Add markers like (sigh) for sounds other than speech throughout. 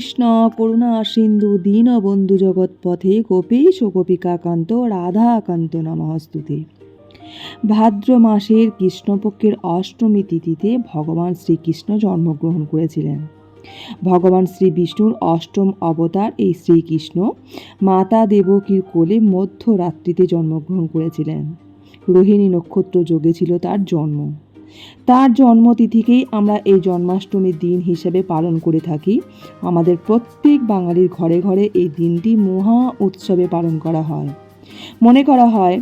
কৃষ্ণ করুণা সিন্ধু দীনবন্ধু জগৎপথে গোপীশ ও গোপিকাকান্ত, রাধাকান্ত নমস্তুতে। ভাদ্র মাসের কৃষ্ণপক্ষের অষ্টমী তিথিতে ভগবান শ্রীকৃষ্ণ জন্মগ্রহণ করেছিলেন। ভগবান শ্রী বিষ্ণুর অষ্টম অবতার এই শ্রীকৃষ্ণ মাতা দেবকীর কোলে মধ্যরাত্রিতে জন্মগ্রহণ করেছিলেন। রোহিণী নক্ষত্র যোগে ছিল তার জন্ম। তার জন্মতিথিকেই আমরা এই জন্মাষ্টমীর দিন হিসেবে পালন করে থাকি। আমাদের প্রত্যেক বাঙালির ঘরে ঘরে এই দিনটি মহা উৎসবে পালন করা হয়। মনে করা হয়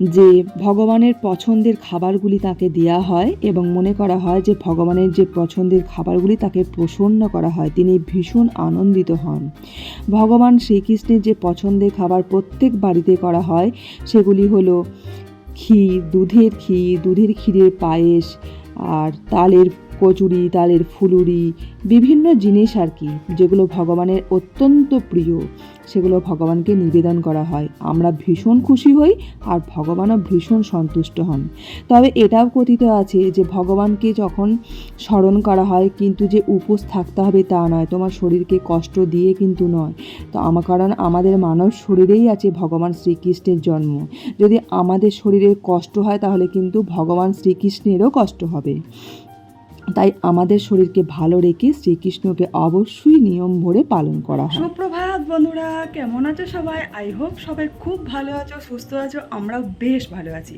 যে ভগবানের পছন্দের খাবারগুলি তাকে দেওয়া হয় এবং মনে করা হয় যে ভগবানের যে পছন্দের খাবারগুলি তাকে প্রসন্ন করা হয়, তিনি ভীষণ আনন্দিত হন। ভগবান শ্রীকৃষ্ণের যে পছন্দের খাবার প্রত্যেক বাড়িতে করা হয়, সেগুলি হলো ক্ষীর দুধের ক্ষীর দুধের ক্ষীরের পায়েস আর তালের কচুরি, তালের ফুলুরি, বিভিন্ন জিনিস আর কি, যেগুলো ভগবানের অত্যন্ত প্রিয়। সেগুলো ভগবানকে নিবেদন করা হয়। আমরা ভীষণ খুশি হই আর ভগবানও ভীষণ সন্তুষ্ট হন। তবে এটাও কথিত আছে যে ভগবানকে যখন স্মরণ করা হয়, কিন্তু যে উপোস থাকতে হবে তা নয়। তোমার শরীরকে কষ্ট দিয়ে কিন্তু নয়। তো আমার কারণ আমাদের মানব শরীরেই আছে ভগবান শ্রীকৃষ্ণের জন্ম। যদি আমাদের শরীরের কষ্ট হয়, তাহলে কিন্তু ভগবান শ্রীকৃষ্ণেরও কষ্ট হবে। তাই আমাদের শরীরকে ভালো রেখে শ্রীকৃষ্ণকে অবশ্যই নিয়ম ভরে পালন করা হয়। সুপ্রভাত বন্ধুরা, কেমন আছো সবাই? আই হোপ সবাই খুব ভালো আছো, সুস্থ আছো আমরা বেশ ভালো আছি।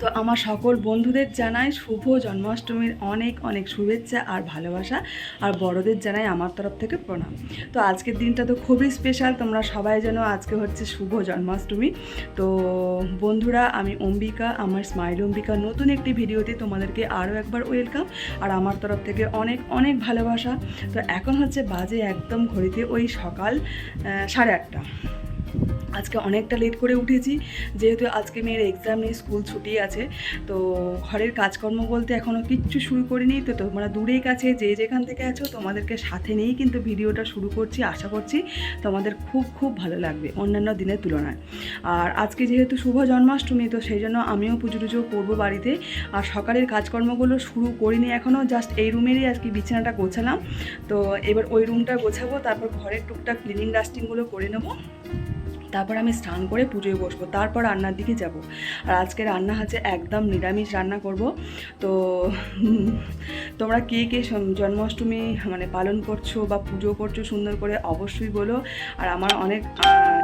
তো আমার সকল বন্ধুদের জানাই শুভ জন্মাষ্টমীর অনেক অনেক শুভেচ্ছা আর ভালোবাসা, আর বড়দের জানাই আমার তরফ থেকে প্রণাম। তো আজকের দিনটা তো খুবই স্পেশাল তোমরা সবাই যেন আজকে হচ্ছে শুভ জন্মাষ্টমী। তো বন্ধুরা, আমি অম্বিকা, আমার স্মাইল অম্বিকা, নতুন একটি ভিডিওতে তোমাদেরকে আরও একবার ওয়েলকাম আর আমার তরফ থেকে অনেক অনেক ভালোবাসা। তো এখন হচ্ছে বাজে একদম ঘড়িতে ওই সকাল সাড়ে আটটা। আজকে অনেকটা লেট করে উঠেছি, যেহেতু আজকে মেয়ের এক্সাম নেই স্কুল ছুটি আছে, তো ঘরের কাজকর্ম বলতে এখনও কিচ্ছু শুরু করিনি, তো তোমরা দূরেই কাছে যে যেখান থেকে আছো তোমাদেরকে সাথে নিয়েই কিন্তু ভিডিওটা শুরু করছি, আশা করছি তোমাদের খুব খুব ভালো লাগবে অন্যান্য দিনের তুলনায়। আর আজকে যেহেতু শুভ জন্মাষ্টমী, তো সেই জন্য আমিও পুজো টুজো করব বাড়িতে। আর সকালের কাজকর্মগুলো শুরু করিনি এখনও জাস্ট এই রুমেরই আজকে বিছানাটা গোছালাম। তো এবার ওই রুমটা গোছাবো, তারপর ঘরের টুকটাক ক্লিনিং ডাস্টিংগুলো করে নেব। তারপর আমি স্নান করে পুজোয় বসবো, তারপর রান্নার দিকে যাব। আর আজকে রান্না হচ্ছে একদম নিরামিষ রান্না করব। তো, তোমরা কে কে জন্মাষ্টমী মানে পালন করছ বা পুজো করছ সুন্দর করে অবশ্যই বলো। আর আমার অনেক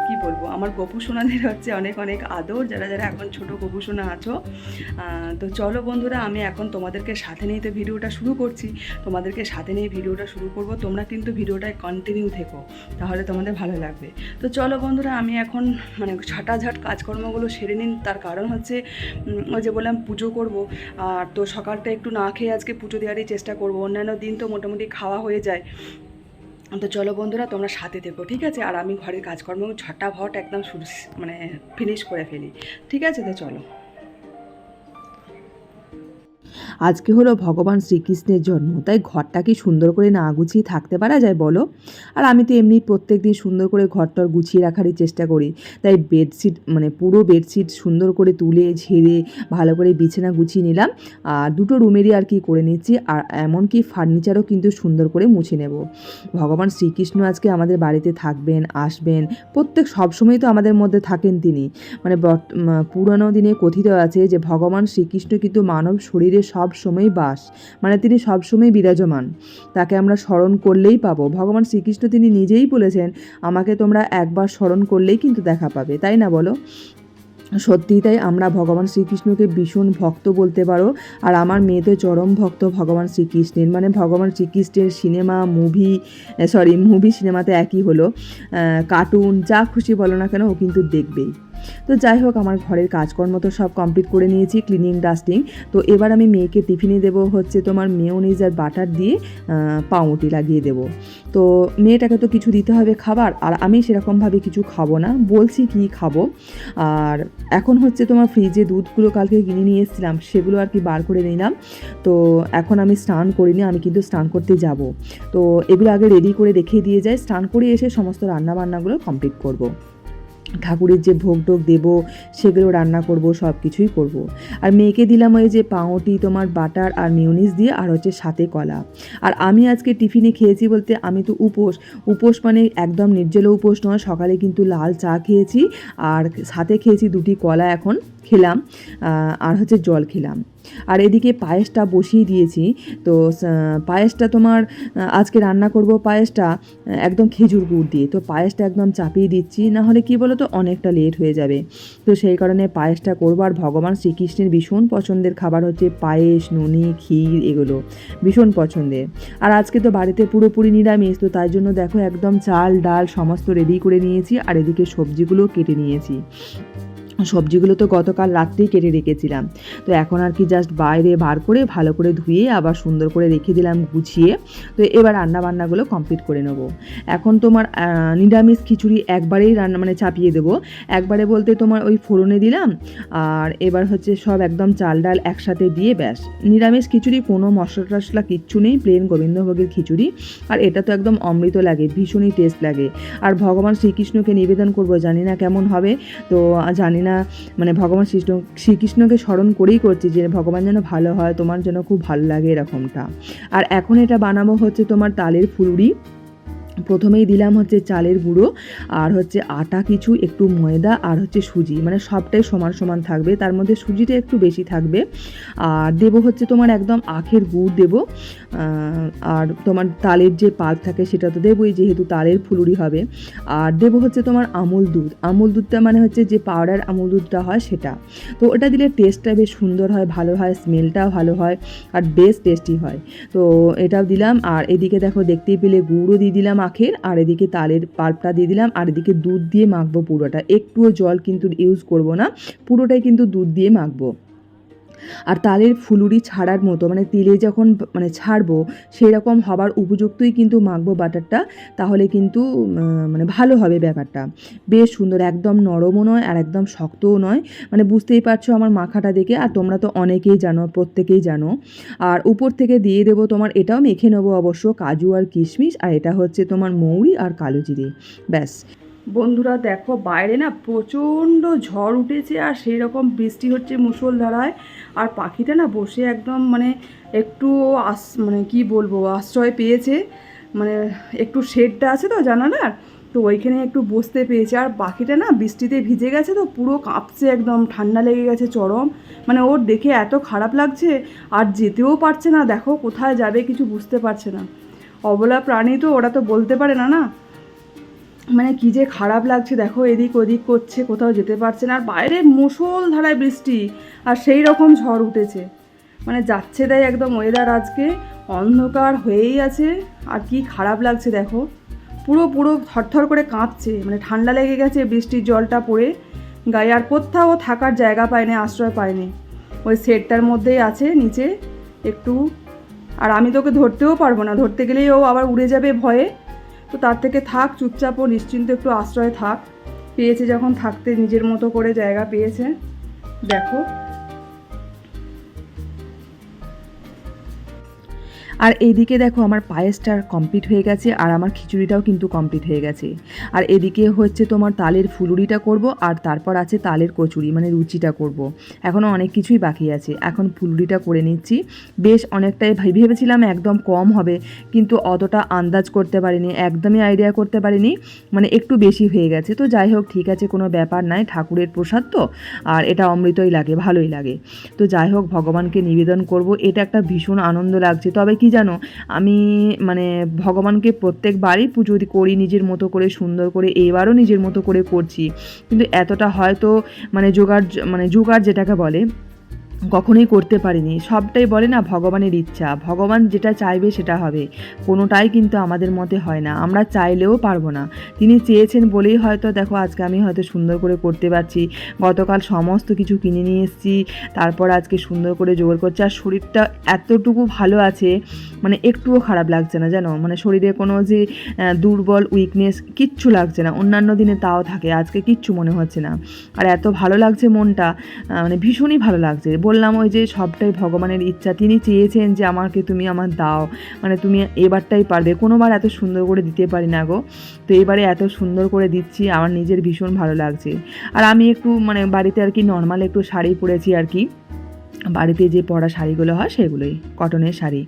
কি বলব, আমার গপু সোনাদের হচ্ছে অনেক অনেক আদর, যারা যারা এখন ছোট গপু সোনা আছো। তো চলো বন্ধুরা, আমি এখন তোমাদেরকে সাথে নিয়ে তো ভিডিওটা শুরু করছি। তোমাদেরকে সাথে নিয়ে ভিডিওটা শুরু করব, তোমরা কিন্তু ভিডিওটায় কন্টিনিউ থেকো, তাহলে তোমাদের ভালো লাগবে। তো চলো বন্ধুরা, আমি এখন মানে ঝাটাঝাট কাজকর্মগুলো সেরে নিন। তার কারণ হচ্ছে ওই যে বললাম পুজো করব। আর তো সকালটা একটু না খেয়ে আজকে পুজো দেওয়ারই চেষ্টা করব। অন্যান্য দিন তো মোটামুটি খাওয়া হয়ে যায়। তো চলো বন্ধুরা, তোমরা সাথে থেকো, ঠিক আছে? আর আমি ঘরের কাজকর্ম ঝটাভট একদম শুরু মানে ফিনিশ করে ফেলি। ঠিক আছে? তো চলো। আজকে হলো ভগবান শ্রীকৃষ্ণের জন্ম, তাই ঘরটা কি সুন্দর করে না গুছিয়ে থাকতে পারা যায় বলো? আর আমি তো এমনি প্রত্যেক দিন সুন্দর করে ঘরটর গুছিয়ে রাখারই চেষ্টা করি, তাই বেডশিট মানে পুরো বেডশিট সুন্দর করে তুলে, ঝেড়ে, ভালো করে বিছানা গুছিয়ে নিলাম। আর দুটো রুমেরই আর কি করে নিচ্ছি, আর এমনকি ফার্নিচারও কিন্তু সুন্দর করে মুছে নেব। ভগবান শ্রীকৃষ্ণ আজকে আমাদের বাড়িতে থাকবেন, আসবেন, প্রত্যেক সবসময় তো আমাদের মধ্যে থাকেন তিনি। মানে পুরনো দিনে কথিত আছে যে ভগবান শ্রীকৃষ্ণ কিন্তু মানব শরীরে সব সময় বাস। মানে তিনি সব সময় বিরাজমান। তাকে আমরা স্মরণ করলেই পাবো। ভগবান শ্রীকৃষ্ণ তিনি নিজেই বলেছেন, আমাকে তোমরা একবার স্মরণ করলেই কিন্তু দেখা পাবে। তাই না বলো? সত্যিই তাই আমরা ভগবান শ্রীকৃষ্ণকে ভীষণ ভক্ত বলতে পারো। আর আমার মেয়ে তো চরম ভক্ত ভগবান শ্রীকৃষ্ণের। মানে ভগবান শ্রীকৃষ্ণের সিনেমা, মুভি সরি মুভি সিনেমাতে একই হলো। কার্টুন যা খুশি বলো না কেন, ও কিন্তু দেখবেই। তো যাই হোক, আমার ঘরের কাজকর্ম তো সব কমপ্লিট করে নিয়েছি ক্লিনিং ডাস্টিং তো এবার আমি মেয়েকে টিফিনে দেবো, হচ্ছে তোমার মেয়োনিজ আর বাটার দিয়ে পাউরুটি লাগিয়ে দেবো। তো মেয়েটাকে তো কিছু দিতে হবে খাবার, আর আমি সেরকমভাবে কিছু খাব না, বলছি কি খাব। আর এখন হচ্ছে তোমার ফ্রিজে দুধগুলো কালকে কিনে নিয়ে এসেছিলাম, সেগুলো আর কি বার করে নিলাম। তো এখন আমি স্নান করিনি, আমি কিন্তু স্নান করতে যাব। তো এগুলো আগে রেডি করে রেখে দিয়ে যাই, স্নান করে এসে সমস্ত রান্না বান্নাগুলো কমপ্লিট করব। ঠাকুরের যে ভোগ টোগ দেবো, সেগুলো রান্না করব সব কিছুই করব। আর মেয়েকে দিলাম ওই যে পাউটি তোমার বাটার আর মিউনিস দিয়ে, আর হচ্ছে সাথে কলা। আর আমি আজকে টিফিনে খেয়েছি বলতে, আমি তো উপোস। উপোস মানে একদম নির্জল উপোস নয়, সকালে কিন্তু লাল চা খেয়েছি, আর সাথে খেয়েছি দুটি কলা এখন। খেলাম আর হচ্ছে জল খেলাম। আর এদিকে পায়েসটা বসিয়ে দিয়েছি। তো পায়েসটা তোমার আজকে রান্না করব পায়েসটা একদম খেজুর গুড় দিয়ে। তো পায়েসটা একদম চাপিয়ে দিচ্ছি, না হলে কি বলো তো অনেকটা লেট হয়ে যাবে। তো সেই কারণে পায়েসটা করব। আর ভগবান শ্রীকৃষ্ণের ভীষণ পছন্দের খাবার হচ্ছে পায়েস, নুনি, ক্ষীর এগুলো। ভীষণ পছন্দের। আর আজকে তো বাড়িতে পুরোপুরি নিরামিষ, তো তাই জন্য দেখো একদম চাল, ডাল সমস্ত রেডি করে নিয়েছি। আর এদিকে সবজিগুলো কেটে নিয়েছি। সবজিগুলো তো গতকাল রাত্রেই কেটে রেখেছিলাম। তো এখন আর কি জাস্ট বাইরে বার করে ভালো করে ধুয়ে আবার সুন্দর করে রেখে দিলাম গুছিয়ে। তো এবার রান্না বান্নাগুলো কমপ্লিট করে নেব। এখন তোমার নিরামিষ খিচুড়ি একবারেই রান্না মানে চাপিয়ে দেবো। একবারে বলতে তোমার ওই ফোড়নে দিলাম, আর এবার হচ্ছে সব একদম চাল ডাল একসাথে দিয়ে ব্যাস। নিরামিষ খিচুড়ি, কোনো মশলা টশলা কিচ্ছু নেই প্লেন গোবিন্দভোগের খিচুড়ি। আর এটা তো একদম অমৃত লাগে, ভীষণই টেস্ট লাগে। আর ভগবান শ্রীকৃষ্ণকে নিবেদন করব, জানি না কেমন হবে। তো জানি না মানে ভগবান শ্রীষ্ণ, শ্রীকৃষ্ণকে স্মরণ করেই করছি যে ভগবান যেন ভালো হয়, তোমার যেন খুব ভালো লাগে এরকমটা। আর এখন এটা বানাবো হচ্ছে তোমার তালের ফুলুরি। প্রথমেই দিলাম হচ্ছে চালের গুঁড়ো আর হচ্ছে আটা কিছু, একটু ময়দা আর হচ্ছে সুজি মানে সবটাই সমান সমান থাকবে। তার মধ্যে সুজিটা একটু বেশি থাকবে। আর দেবো হচ্ছে তোমার একদম আখের গুড় দেবো। আর তোমার তালের যে পাক থাকে সেটা তো দেবোই, যেহেতু তালের ফুলুরি হবে। আর দেবো হচ্ছে তোমার আমুল দুধ। আমুল দুধটা মানে হচ্ছে যে পাউডার আমুল দুধটা হয় সেটা। তো ওটা দিলে টেস্টটা বেশ সুন্দর হয়, ভালো হয় স্মেলটাও ভালো হয় আর বেশ টেস্টি হয়। তো এটাও দিলাম। আর এদিকে দেখো দেখতেই পেলে গুঁড়ো দিয়ে দিলাম আখের আর এদিকে তালের পাল্পটা দিয়ে দিলাম, আর এদিকে দুধ দিয়ে মাখবো পুরোটা। একটুও জল কিন্তু ইউজ করব না, পুরোটাই কিন্তু দুধ দিয়ে মাখবো। আর তালের ফুলুরি ছাড়ার মতো মানে তেলে যখন মানে ছাড়বো সেই রকম হবার উপযুক্তই কিন্তু মাখবো বাটারটা, তাহলে কিন্তু মানে ভালো হবে ব্যাপারটা। বেশ সুন্দর, একদম নরমও নয় আর একদম শক্তও নয়। মানে বুঝতেই পারছ আমার মাখাটা দেখে, আর তোমরা তো অনেকেই জানো, প্রত্যেকেই জানো। আর উপর থেকে দিয়ে দেবো তোমার, এটাও মেখে নেব অবশ্য কাজু আর কিশমিশ, আর এটা হচ্ছে তোমার মৌরি আর কালো জিরে। ব্যাস। বন্ধুরা দেখো, বাইরে না প্রচণ্ড ঝড় উঠেছে আর সেই রকম বৃষ্টি হচ্ছে মুষলধারায়। আর পাখিটা না বসে একদম মানে একটু আস মানে কি বলব, আশ্রয় পেয়েছে। মানে একটু শেডটা আছে তো জানালার, তো ওইখানে একটু বসতে পেয়েছে। আর পাখিটা না বৃষ্টিতে ভিজে গেছে তো পুরো কাঁপছে একদম, ঠান্ডা লেগে গেছে, চরম। মানে ওর দেখে এত খারাপ লাগছে আর যেতেও পারছে না। দেখো কোথায় যাবে কিছু বুঝতে পারছে না। অবলা প্রাণী তো, ওরা তো বলতে পারে না না। মানে কি যে খারাপ লাগছে, দেখো এদিক ওদিক করছে, কোথাও যেতে পারছে না, আর বাইরে মুষল ধারায় বৃষ্টি, আর সেই রকম ঝড় উঠেছে। মানে যাচ্ছে তাই একদম ওয়েদার আজকে, অন্ধকার হয়েই আছে, আর কি খারাপ লাগছে দেখো। পুরো পুরো থরথর করে কাঁপছে মানে ঠান্ডা লেগে গেছে বৃষ্টির জলটা পড়ে, গায়ে, আর কোথাও থাকার জায়গা পায়নি, আশ্রয় পায়নি। ওই সেটটার মধ্যেই আছে, নিচে একটু, আর আমি তোকে ধরতেও পারব না, ধরতে গেলেই ও আবার উড়ে যাবে ভয়ে। তো তার থেকে থাক, চুপচাপ ও নিশ্চিন্ত একটু আশ্রয় থাক। পেয়েছে যখন থাকতে নিজের মতো করে জায়গা পেয়েছে। দেখো। আর এদিকে দেখো আমার পায়েসটা কমপ্লিট হয়ে গেছে আর আমার খিচুড়িটাও কিন্তু কমপ্লিট হয়ে গেছে। আর এদিকে হচ্ছে তোমার তালের ফুলুরিটা করব আর তারপর আছে তালের কচুরি মানে রুচিটা করব। এখনও অনেক কিছুই বাকি আছে। এখন ফুলুরিটা করে নিচ্ছি। বেশ অনেকটাই ভেবেছিলাম একদম কম হবে, কিন্তু অতটা আন্দাজ করতে পারিনি, একদমই আইডিয়া করতে পারিনি মানে একটু বেশি হয়ে গেছে। তো যাই হোক, ঠিক আছে, কোনো ব্যাপার নাই, ঠাকুরের প্রসাদ তো, আর এটা অমৃতই লাগে, ভালোই লাগে। তো যাই হোক, ভগবানকে নিবেদন করব। এটা একটা ভীষণ আনন্দ লাগছে। তবে কি জানো? আমি মানে ভগবানকে প্রত্যেকবারই পুজো করি, নিজের মতো করে, সুন্দর করে, এবারও নিজের মতো করে করছি। কিন্তু এতটা হয়তো মানে জোগাড় মানে জোগাড় যেটাকে বলে কখনোই করতে পারিনি। সবটাই বলে না, ভগবানের ইচ্ছা। ভগবান যেটা চাইবে সেটা হবে। কোনোটাই কিন্তু আমাদের মতে হয় না। আমরা চাইলেও পারব না। তিনি চেয়েছেন বলেই হয়তো, দেখো, আজকে আমি হয়তো সুন্দর করে করতে পারছি। গতকাল সমস্ত কিছু কিনে নিয়ে এসেছি। তারপর আজকে সুন্দর করে জোগাড় করছি। আর শরীরটা এতটুকু ভালো আছে মানে একটুও খারাপ লাগছে না, জানো? মানে শরীরে কোনো যে দুর্বল উইকনেস কিচ্ছু লাগছে না। অন্যান্য দিনে তাও থাকে। আজকে কিচ্ছু মনে হচ্ছে না। আর এত ভালো লাগছে মনটা মানে ভীষণই ভালো লাগছে। বললাম, ওই যে সবটাই ভগবানের ইচ্ছা। তিনি চেয়েছেন যে আমাকে তুমি আমার দাও। মানে তুমি এবারটাই পারবে। কোনোবার এত সুন্দর করে দিতে পারি না গো। তো এবারে এত সুন্দর করে দিচ্ছি, আমার নিজের ভীষণ ভালো লাগছে। আর আমি একটু মানে বাড়িতে আর কি নর্মাল একটু শাড়ি পরেছি আর কি। বাড়িতে যে পরা শাড়িগুলো হয় সেগুলোই কটনের শাড়ি।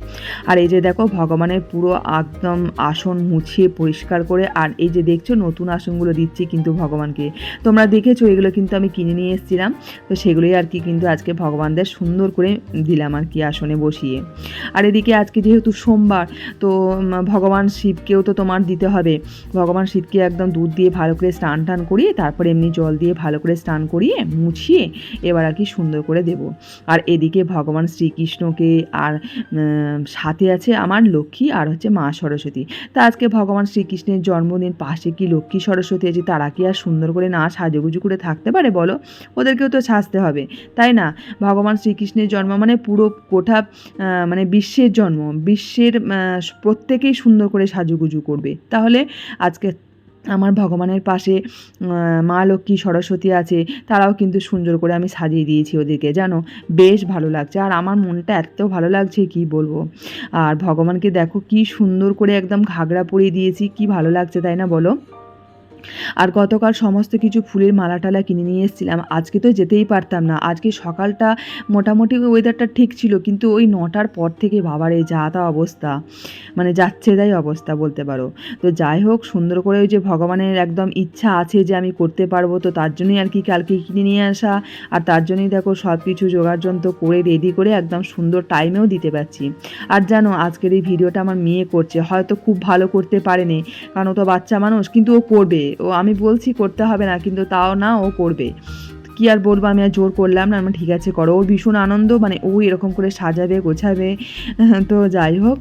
আর এই যে দেখো, ভগবানের পুরো একদম আসন মুছিয়ে পরিষ্কার করে, আর এই যে দেখছ, নতুন আসনগুলো দিচ্ছি কিন্তু ভগবানকে। তোমরা দেখেছ, এগুলো কিন্তু আমি কিনে নিয়ে এসেছিলাম। তো সেগুলোই আর কি কিন্তু আজকে ভগবানদের সুন্দর করে দিলাম আর কি আসনে বসিয়ে। আর এদিকে আজকে যেহেতু সোমবার, তো ভগবান শিবকেও তো তোমার দিতে হবে। ভগবান শিবকে একদম দুধ দিয়ে ভালো করে স্নান টান করিয়ে, তারপরে এমনি জল দিয়ে ভালো করে স্নান করিয়ে, মুছিয়ে এবার আর কি সুন্দর করে দেব। আর এদিকে ভগবান শ্রীকৃষ্ণকে আর সাথে আছে আমার লক্ষ্মী আর হচ্ছে মা সরস্বতী। তা আজকে ভগবান শ্রীকৃষ্ণের জন্মদিন, পাশে কি লক্ষ্মী সরস্বতী আছে, তারা কি আর সুন্দর করে না সাজুগুজু করে থাকতে পারে বলো? ওদেরকেও তো সাজতে হবে, তাই না? ভগবান শ্রীকৃষ্ণের জন্ম মানে পুরো কোঠা মানে বিশ্বের জন্ম, বিশ্বের প্রত্যেকেই সুন্দর করে সাজুগুজু করবে। তাহলে আজকে আমার ভগবানের পাশে মা লক্ষ্মী সরস্বতী আছে, তারাও কিন্তু সুন্দর করে আমি সাজিয়ে দিয়েছি ওদেরকে, জানো? বেশ ভালো লাগছে। আর আমার মনটা এত ভালো লাগছে, কি বলব? আর ভগবানকে দেখো, কি সুন্দর করে একদম ঘাগরা পরিয়ে দিয়েছি, কি ভালো লাগছে তাই না বলো? আর গতকাল সমস্ত কিছু ফুলের মালা টালা কিনে নিয়ে এসেছিলাম। আজকে তো যেতেই পারতাম না। আজকে সকালটা মোটামুটি ওয়েদারটা ঠিক ছিল, কিন্তু ওই নটার পর থেকে বাবারে যা তা অবস্থা। মানে যাচ্ছে তাই অবস্থা বলতে পারো। তো যাই হোক, সুন্দর করে ওই যে ভগবানের একদম ইচ্ছা আছে যে আমি করতে পারব, তো তার জন্যই আর কি কালকে কিনে নিয়ে আসা। আর তার জন্যই দেখো সব কিছু যোগাড়যন্ত্র করে রেডি করে একদম সুন্দর টাইমেও দিতে পারছি। আর জানো, আজকের এই ভিডিওটা আমার মেয়ে করছে। হয়তো খুব ভালো করতে পারেনি, কারণ ও তো বাচ্চা মানুষ, কিন্তু ও করবে। ও আমি বলছি করতে হবে না, কিন্তু তাও না ও করবে। কি আর বলব, আমি আর জোর করলাম না, আমি ঠিক আছে করো। ওর ভীষণ আনন্দ মানে ও এরকম করে সাজাবে, গোছাবে, (laughs) তো যাই হোক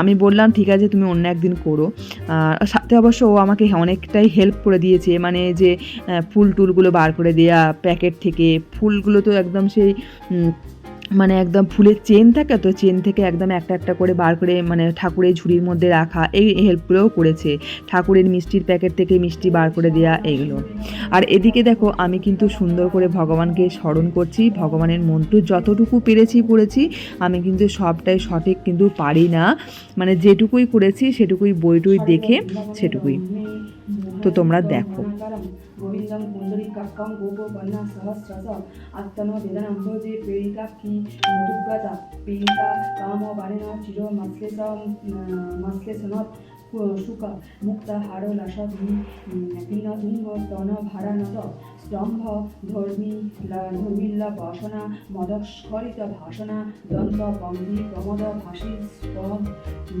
আমি বললাম, ঠিক আছে, তুমি অন্য একদিন করো। আর সাথে অবশ্য ও আমাকে অনেকটাই হেল্প করে দিয়েছে মানে যে ফুল টুলগুলো বার করে দেয়া প্যাকেট থেকে, ফুলগুলো তো একদম সেই মানে একদম ফুলের চেন থাকে তো চেন থেকে একদম একটা একটা করে বার করে মানে ঠাকুরের ঝুড়ির মধ্যে রাখা, এই হেল্পগুলোও করেছে। ঠাকুরের মিষ্টির প্যাকেট থেকে মিষ্টি বার করে দেওয়া এইগুলো। আর এদিকে দেখো, আমি কিন্তু সুন্দর করে ভগবানকে স্মরণ করছি, ভগবানের মন্ত্র যতটুকু পেরেছি পড়েছি, আমি কিন্তু সবটাই সঠিক কিন্তু পারি না। মানে যেটুকুই করেছি, সেটুকুই বইটুই দেখে, সেটুকুই। তো তোমরা দেখো। গোবিন্দম কুন্দরী কাক্কম কন্যা সহস্রস আত্মন বেদনম ভোজে পীড়িতাক্ষী মধুব্রতা। পীড়িতা কাম বারেণ চির মাসলেশ মাসলেশনত সুখ মুক্ত হাড় লাসভি তিন তুঙ্গ স্তন ভারানত স্তম্ভ ধর্মী ধর্মিল্লা বাসনা মদস্খরিত ভাষণা দন্ত পঙ্গি প্রমদ ভাসী স্পদ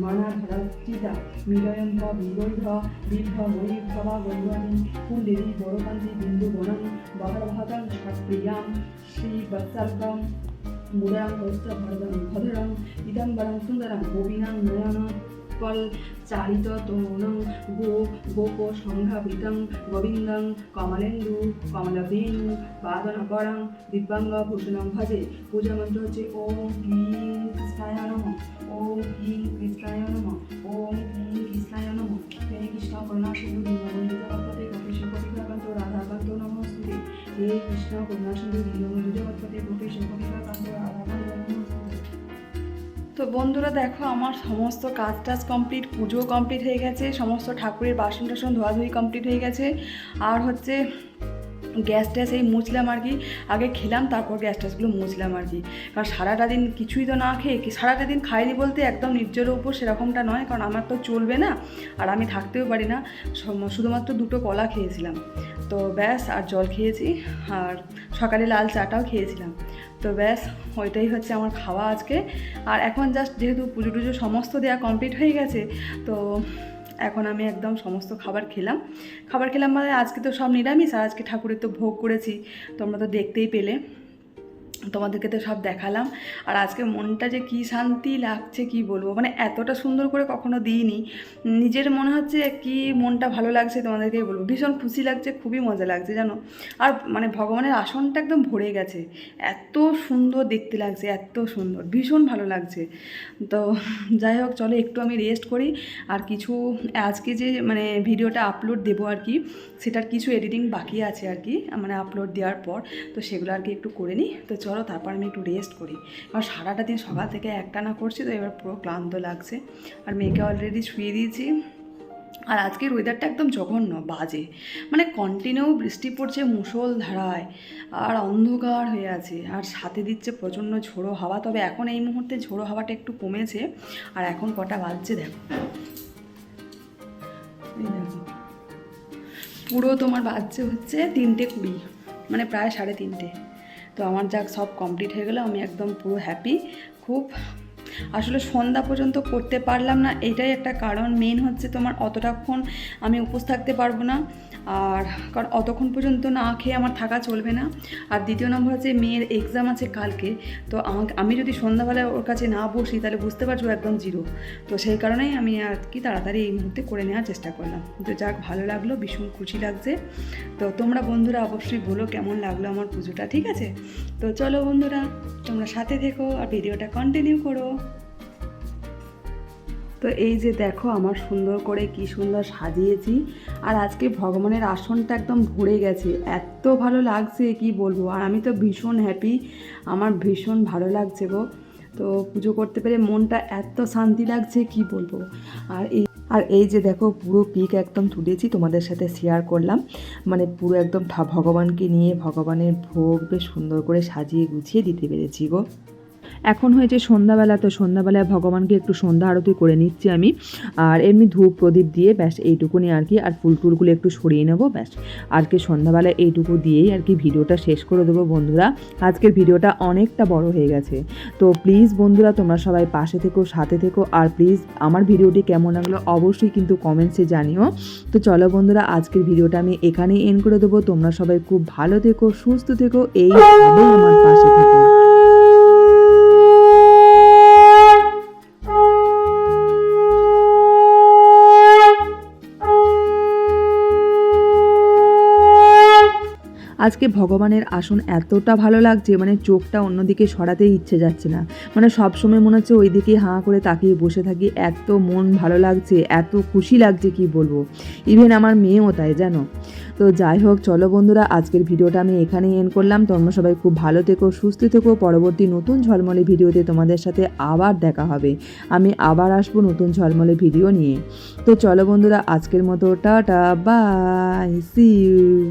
মানাধরচিতা মিলয়ঙ্ক বিবৈধ দীর্ঘ ময়ূরভবা গৌরী কুণ্ডলী বড়কান্তি বিন্দু বনম বহরভাগং প্রিয়াম শ্রী বৎসর্গম মুদাং হস্ত ভরদং ভদরং ইদম্বরং সুন্দরং গোপীনাং নয়ন চারিত তরুণং গো গোপ সংঘাবৃতং গোবিন্দং কমলেন্দু কমলবেণু বাদনকরং দিব্যাঙ্গ ভূষণং ভজে। পূজা মন্ত্র হচ্ছে ওম ক্লিং কৃষ্ণায় নম, ওম ক্লিং কৃষ্ণায় নম, ওম ক্লিং কৃষ্ণায় নম। হে কৃষ্ণ, করুণা সিন্ধু, দীনবন্ধু জগৎপতে গোপীশ কপিকাকান্ত রাধাকান্ত, নমস্তুতে। হে কৃষ্ণ, করুণা সিন্ধু, দীনবন্ধু জগৎপতে গোপীশ কপিকাকান্ত রাধাকান্ত, নমস্তুতে। তো বন্ধুরা দেখো, আমার সমস্ত কাজ টাজ কমপ্লিট পুজো কমপ্লিট হয়ে গেছে, সমস্ত ঠাকুরের বাসন টাসন ধোয়াধুয়ি কমপ্লিট হয়ে গেছে। আর হচ্ছে গ্যাস ট্যাস এই মুছলাম আর কি। আগে খেলাম, তারপর গ্যাস ট্যাসগুলো মুছলাম আর কি। কারণ সারাটা দিন কিছুই তো না খেয়ে, কি সারাটা দিন খাইনি বলতে একদম নির্জরের উপর সেরকমটা নয়, কারণ আমার তো চলবে না, আর আমি থাকতেও পারি না। শুধুমাত্র দুটো কলা খেয়েছিলাম। তো ব্যাস, আর জল খেয়েছি, আর সকালে লাল চাটাও খেয়েছিলাম। তো ব্যাস, ওইটাই হচ্ছে আমার খাওয়া আজকে। আর এখন জাস্ট যেহেতু পুজো টুজো সমস্ত দেওয়া কমপ্লিট হয়ে গেছে, তো এখন আমি একদম সমস্ত খাবার খেলাম। খাবার খেলাম মানে আজকে তো সব নিরামিষ, আর আজকে ঠাকুরের তো ভোগ করেছি, তোমরা তো দেখতেই পেলে। তোমাদেরকে তো সব দেখালাম। আর আজকে মনটা যে কি শান্তি লাগছে কি বলব? মানে এতটা সুন্দর করে কখনো দিইনি। নিজের মনে হচ্ছে কি মনটা ভালো লাগছে তোমাদেরকে বলব। ভীষণ খুশি লাগছে, খুবই মজা লাগছে, জানো? আর মানে ভগবানের আসনটা একদম ভরে গেছে। এত সুন্দর দেখতে লাগছে, এত সুন্দর, ভীষণ ভালো লাগছে। তো যাই হোক, চলো একটু আমি রেস্ট করি। আর কিছু আজকে যে মানে ভিডিওটা আপলোড দেবো আর কি, সেটার কিছু এডিটিং বাকি আছে আর কি মানে আপলোড দেওয়ার পর। তো সেগুলো আর কি একটু করে নিই। তো চলো চলো, তারপর আমি একটু রেস্ট করি। কারণ সারাটা দিন সকাল থেকে একটানা করছি, তো এবার পুরো ক্লান্ত লাগছে। আর মেয়েকে অলরেডি শুয়ে দিয়েছি। আর আজকের ওয়েদারটা একদম জঘন্য, বাজে। মানে কন্টিনিউ বৃষ্টি পড়ছে মুষল ধারায় আর অন্ধকার হয়ে আছে। আর সাথে দিচ্ছে প্রচণ্ড ঝোড়ো হাওয়া, তবে এখন এই মুহূর্তে ঝোড়ো হাওয়াটা একটু কমেছে। আর এখন কটা বাজছে দেখো। পুরো তোমার বাজছে হচ্ছে তিনটে কুড়ি মানে প্রায় সাড়ে তিনটে। তো আমার যাক, সব কমপ্লিট হয়ে গেলো, আমি একদম পুরো হ্যাপি খুব আসলে সন্ধ্যা পর্যন্ত করতে পারলাম না, এটাই একটা কারণ। মেন হচ্ছে তোমার অতটাক্ষণ আমি উপোস থাকতে পারব না। আর কারণ অতক্ষণ পর্যন্ত না খেয়ে আমার থাকা চলবে না। আর দ্বিতীয় নম্বর হচ্ছে মেয়ের এক্সাম আছে কালকে, তো আমাকে, আমি যদি সন্ধ্যাবেলায় ওর কাছে না বসি, তাহলে বুঝতে পারছ একদম জিরো তো সেই কারণেই আমি আর কি তাড়াতাড়ি এই মুহূর্তে করে নেওয়ার চেষ্টা করলাম। তো যাক, ভালো লাগল, ভীষণ খুশি লাগছে। তো তোমরা বন্ধুরা অবশ্যই বলো কেমন লাগল আমার পুজোটা, ঠিক আছে? তো চলো বন্ধুরা, তোমরা সাথে থেকো আর ভিডিওটা কন্টিনিউ করো। তো এই যে দেখো আমার সুন্দর করে কি সুন্দর সাজিয়েছি। আর আজকে ভগবানের আসনটা একদম ভরে গেছে। এত ভালো লাগছে, কি বলব? আর আমি তো ভীষণ হ্যাপি আমার ভীষণ ভালো লাগছে গো। তো পুজো করতে পেরে মনটা এত শান্তি লাগছে, কি বলব? আর এই আর এই যে দেখো পুরো পিক একদম তুলেছি, তোমাদের সাথে শেয়ার করলাম। মানে পুরো একদম ভগবানকে নিয়ে ভগবানের ভোগ বেশ সুন্দর করে সাজিয়ে গুছিয়ে দিতে পেরেছি গো। এখন হয়েছে সন্ধ্যাবেলা, তো সন্ধ্যাবেলায় ভগবানকে একটু সন্ধ্যা আরতি করে নিচ্ছি আমি। আর এমনি ধূপ প্রদীপ দিয়ে ব্যাস এইটুকুনি আর কি, আর ফুল টুলগুলো একটু সরিয়ে নেব, ব্যাস। আর কি সন্ধ্যাবেলায় এইটুকু দিয়েই আর কি ভিডিওটা শেষ করে দেবো বন্ধুরা। আজকের ভিডিওটা অনেকটা বড় হয়ে গেছে। তো প্লিজ বন্ধুরা, তোমরা সবাই পাশে থেকো, সাথে থেকো, আর প্লিজ আমার ভিডিওটি কেমন লাগল অবশ্যই কিন্তু কমেন্টসে জানিও। তো চলো বন্ধুরা, আজকের ভিডিওটা আমি এখানেই এন্ড করে দেবো। তোমরা সবাই খুব ভালো থেকো, সুস্থ থেকো এইভাবেই আমার পাশে থেকো। আজকে ভগবানের আসন এতটা ভালো লাগছে মানে চোখটা অন্যদিকে সরাতেই ইচ্ছে যাচ্ছে না। মানে সবসময় মনে হচ্ছে ওইদিকে হাঁ করে তাকিয়ে বসে থাকি, এত মন ভালো লাগছে, এত খুশি লাগছে কি বলব? ইভেন আমার মেয়েও তাই, জানো? তো যাই হোক, চলো বন্ধুরা, আজকের ভিডিওটা আমি এখানেই এন্ড করলাম। তোমরা সবাই খুব ভালো থেকো, সুস্থ থেকো। পরবর্তী নতুন ঝলমলে ভিডিওতে তোমাদের সাথে আবার দেখা হবে। আমি আবার আসব নতুন ঝলমলে ভিডিও নিয়ে। তো চলো বন্ধুরা, আজকের মতো, টাটা বাই সি ইউ